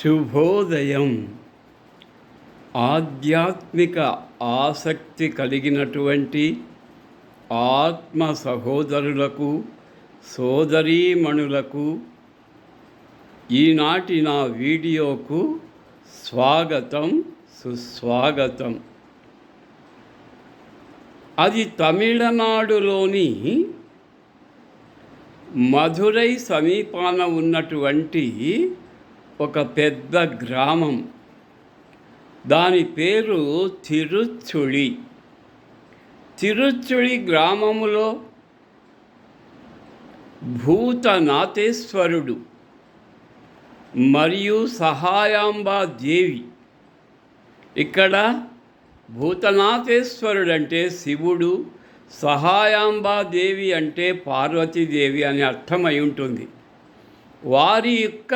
శుభోదయం. ఆధ్యాత్మిక ఆసక్తి కలిగినటువంటి ఆత్మ సహోదరులకు సోదరీమణులకు ఈనాటి నా వీడియోకు స్వాగతం సుస్వాగతం. అది తమిళనాడులోని మధురై సమీపాన ఉన్నటువంటి ఒక పెద్ద గ్రామం. దాని పేరు తిరుచుళి. తిరుచుళి గ్రామములో భూతనాథేశ్వరుడు మరియు సహాయాంబా దేవి. ఇక్కడ భూతనాథేశ్వరుడు అంటే శివుడు సహాయాంబాదేవి అంటే పార్వతీదేవి అని అర్థమై ఉంటుంది. వారి యొక్క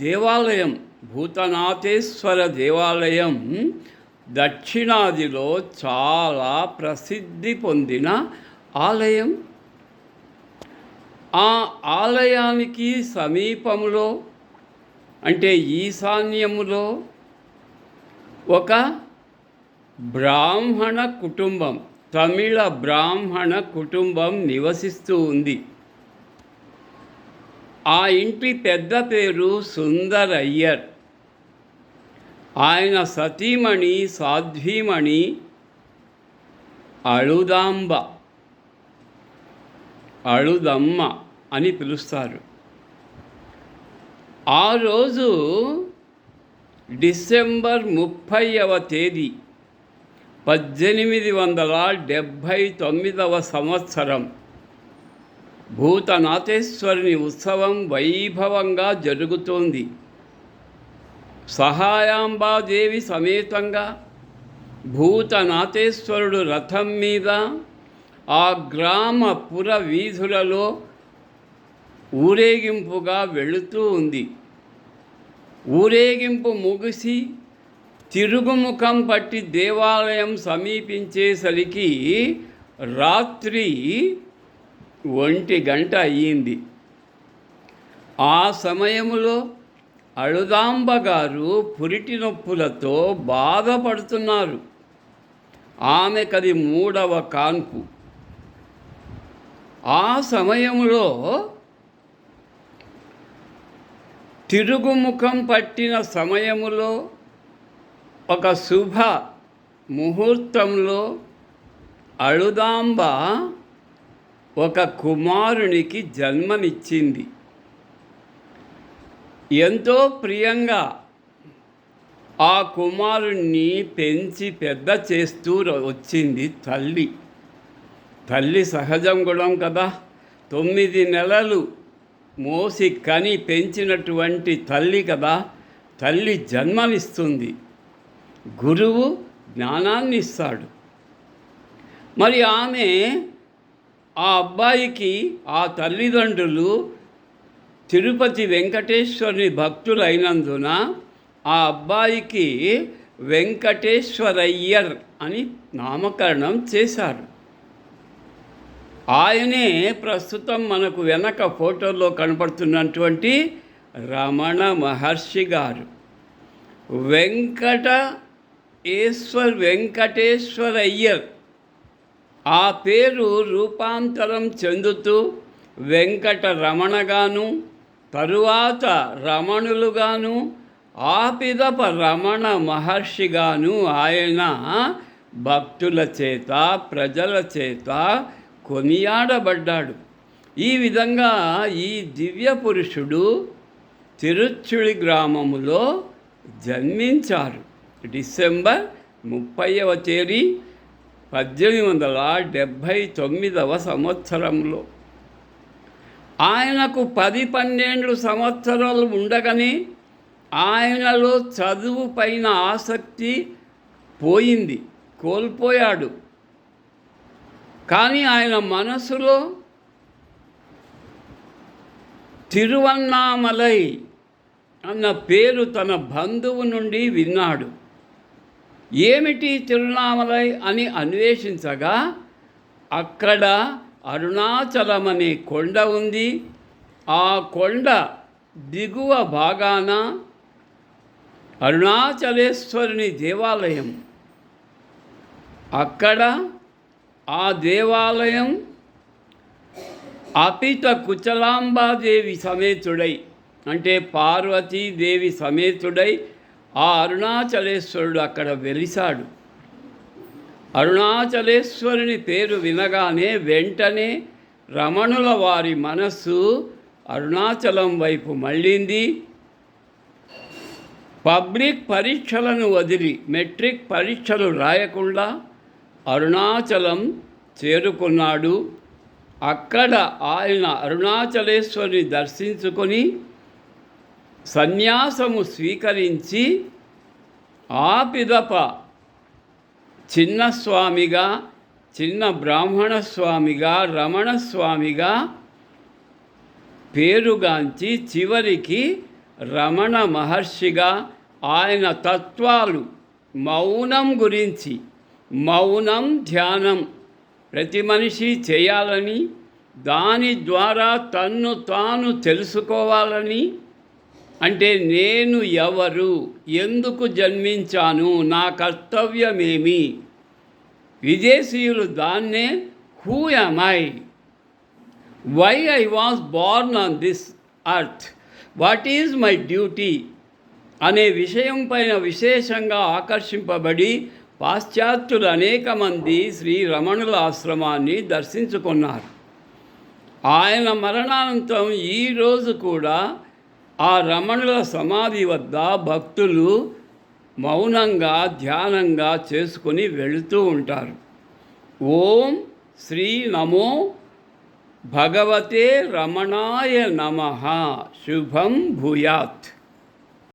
దేవాలయం భూతనాథేశ్వర దేవాలయం దక్షిణాదిలో చాలా ప్రసిద్ధి పొందిన ఆలయం. ఆ ఆలయానికి సమీపంలో అంటే ఈశాన్యములో ఒక బ్రాహ్మణ కుటుంబం తమిళ బ్రాహ్మణ కుటుంబం నివసిస్తూ ఉంది. ఆ ఇంటి పెద్ద పేరు సుందర్ అయ్యర్ ఆయన సతీమణి సాధ్వీమణి అళుదాంబ అళుదమ్మ అని పిలుస్తారు. ఆ రోజు డిసెంబర్ ముప్పైవ తేదీ పద్దెనిమిది వందల డెబ్భై తొమ్మిదవ సంవత్సరం. భూతనాథేశ్వరుని ఉత్సవం వైభవంగా జరుగుతోంది. సహాయాంబాదేవి సమేతంగా భూతనాథేశ్వరుడు రథం మీద ఆ గ్రామ పుర వీధులలో ఊరేగింపుగా వెళుతూ ఉంది. ఊరేగింపు ముగిసి తిరుగుముఖం పట్టి దేవాలయం సమీపించేసరికి రాత్రి ఒంటి గంట అయ్యింది. ఆ సమయంలో అళుదాంబ గారు పురిటి నొప్పులతో బాధపడుతున్నారు. ఆమెకది మూడవ కాన్పు. ఆ సమయంలో తిరుగుముఖం పట్టిన సమయములో ఒక శుభ ముహూర్తంలో అళుదాంబ ఒక కుమారునికి జన్మనిచ్చింది. ఎంతో ప్రియంగా ఆ కుమారుణ్ణి పెంచి పెద్ద చేస్తూ వచ్చింది తల్లి. తల్లి సహజం గుణం కదా. తొమ్మిది నెలలు మోసి కని పెంచినటువంటి తల్లి కదా. తల్లి జన్మనిస్తుంది. గురువు జ్ఞానాన్ని ఇస్తాడు మరి ఆమె ఆ అబ్బాయికి ఆ తల్లిదండ్రులు తిరుపతి వెంకటేశ్వరుని భక్తులైనందున ఆ అబ్బాయికి వెంకటేశ్వరయ్యర్ అని నామకరణం చేశారు. ఆయనే ప్రస్తుతం మనకు వెనక ఫోటోలో కనపడుతున్నటువంటి రమణ మహర్షి గారు. వెంకట ఈశ్వర్ వెంకటేశ్వరయ్యర్ ఆ పేరు రూపాంతరం చెందుతూ వెంకట రమణగాను తరువాత రమణులుగాను ఆపిదప రమణ మహర్షిగాను ఆయన భక్తుల చేత ప్రజల చేత కొనియాడబడ్డాడు. ఈ విధంగా ఈ దివ్య పురుషుడు తిరుచుడి గ్రామములో జన్మించారు. డిసెంబర్ ముప్పైవ తేదీ పద్దెనిమిది వందల డెబ్భై తొమ్మిదవ సంవత్సరంలో. ఆయనకు పది పన్నెండు సంవత్సరాలు ఉండగానే ఆయనలో చదువు పైన ఆసక్తి పోయింది కోల్పోయాడు. కానీ ఆయన మనసులో తిరువన్నామలై అన్న పేరు తన బంధువు నుండి విన్నాడు. ఏమిటి తిరునామలై అని అన్వేషించగా అక్కడ అరుణాచలం అనే కొండ ఉంది. ఆ కొండ దిగువ భాగాన అరుణాచలేశ్వరుని దేవాలయం. అక్కడ ఆ దేవాలయం అపిత కుచలాంబాదేవి సమేతుడై అంటే పార్వతీదేవి సమేతుడై ఆ అరుణాచలేశ్వరుడు అక్కడ వెలిశాడు అరుణాచలేశ్వరుని పేరు వినగానే వెంటనే రమణుల వారి మనస్సు అరుణాచలం వైపు మళ్ళింది. పబ్లిక్ పరీక్షలను వదిలి మెట్రిక్ పరీక్షలు రాయకుండా అరుణాచలం చేరుకున్నాడు. అక్కడ ఆయన అరుణాచలేశ్వరిని దర్శించుకొని సన్యాసము స్వీకరించి ఆ పిదప చిన్న స్వామిగా చిన్న బ్రాహ్మణ స్వామిగా రమణ స్వామిగా పేరుగాంచి చివరికి రమణ మహర్షిగా ఆయన తత్వాలు మౌనం గురించి మౌనం ధ్యానం ప్రతి మనిషి చేయాలని దాని ద్వారా తన్ను తాను తెలుసుకోవాలని అంటే నేను ఎవరు ఎందుకు జన్మించాను నా కర్తవ్యమేమి? విదేశీయులు దాన్నే who am I why I was born on this earth what is my duty అనే విషయం పైన విశేషంగా ఆకర్షింపబడి పాశ్చాత్యులు అనేక మంది శ్రీ రమణుల ఆశ్రమాన్ని దర్శించుకున్నారు. ఆయన మరణానంతరం ఈరోజు కూడా ఆ రమణుల సమాధి వద్ద భక్తులు మౌనంగా ధ్యానంగా చేసుకొని వెళుతూ ఉంటారు. ఓం శ్రీ నమో భగవతే రమణాయ నమ. శుభం భూయాత్.